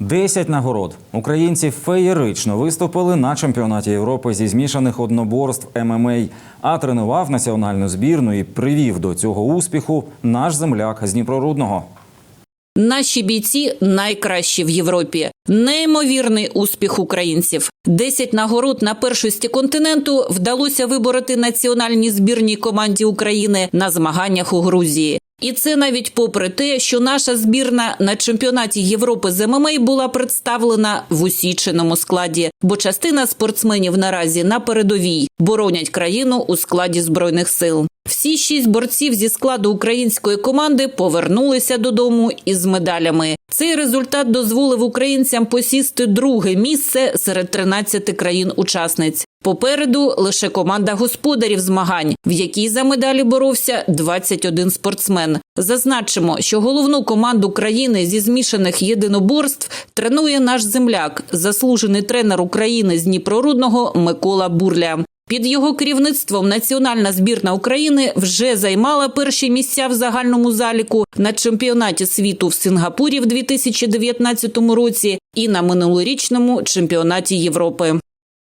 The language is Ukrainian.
Десять нагород. Українці феєрично виступили на чемпіонаті Європи зі змішаних одноборств ММА. А тренував національну збірну і привів до цього успіху наш земляк з Дніпрорудного. Наші бійці найкращі в Європі. Неймовірний успіх українців. Десять нагород на першості континенту вдалося вибороти національній збірній команді України на змаганнях у Грузії. І це навіть попри те, що наша збірна на чемпіонаті Європи з ММА була представлена в усіченому складі, бо частина спортсменів наразі на передовій боронять країну у складі збройних сил. Всі шість борців зі складу української команди повернулися додому із медалями. Цей результат дозволив українцям посісти друге місце серед 13 країн-учасниць. Попереду лише команда господарів змагань, в якій за медалі боровся 21 спортсмен. Зазначимо, що головну команду країни зі змішаних єдиноборств тренує наш земляк, заслужений тренер України з Дніпрорудного Микола Бурля. Під його керівництвом національна збірна України вже займала перші місця в загальному заліку на чемпіонаті світу в Сингапурі в 2019 році і на минулорічному чемпіонаті Європи.